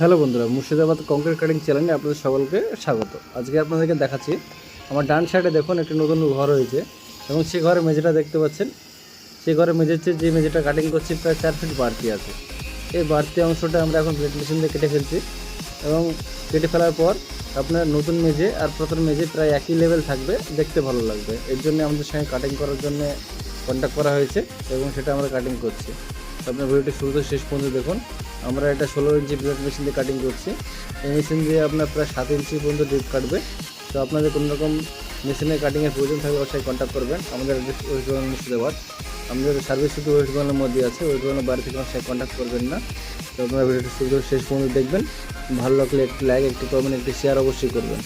Hello বন্ধুরা, Murshidabad concrete cutting চ্যানেলে আপনাদের সকলকে স্বাগত। আজকে আপনাদেরকে দেখাচ্ছি, আমার ডান সাইডে দেখুন একটি নতুন ঘর হয়েছে এবং সেই ঘরে মেঝেটা দেখতে পাচ্ছেন। সেই ঘরে মেঝের চেয়ে যে মেঝেটা কাটিং করছি, প্রায় চার ফিট বাড়তি আছে। এই বাড়তি অংশটা আমরা এখন প্লেট মেশিন দিয়ে কেটে ফেলছি এবং কেটে ফেলার পর আপনার নতুন মেঝে আর প্রথম মেঝে প্রায় একই লেভেল থাকবে, দেখতে ভালো লাগবে। এর জন্য আমাদের সঙ্গে কাটিং করার জন্য কন্ট্যাক্ট করা হয়েছে এবং সেটা আমরা কাটিং করছি। আপনার ভিডিওটি শুরু থেকে শেষ পর্যন্ত দেখুন। আমরা এটা ষোলো ইঞ্চি ব্লেড মেশিন দিয়ে কাটিং করছি। এই মেশিন দিয়ে আপনার প্রায় সাত ইঞ্চি পর্যন্ত ডিপ কাটবে। তো আপনাদের কোনো রকম মেশিনের কাটিংয়ের প্রয়োজন থাকলে অবশ্যই কন্ট্যাক্ট করবেন। আমাদের ওয়েস্ট বেঙ্গল মুর্শিদাবাদ আমাদের সার্ভিস শুধু ওয়েস্ট বেঙ্গলের মধ্যে আছে। ওয়েস্ট বেঙ্গলের বাড়ি থেকে অবশ্যই কন্ট্যাক্ট করবেন না। তো আপনারা ভিডিওটি শুরু শেষ পর্যন্ত দেখবেন। ভালো লাগলে একটি লাইক একটি কমেন্ট একটি শেয়ার অবশ্যই করবেন।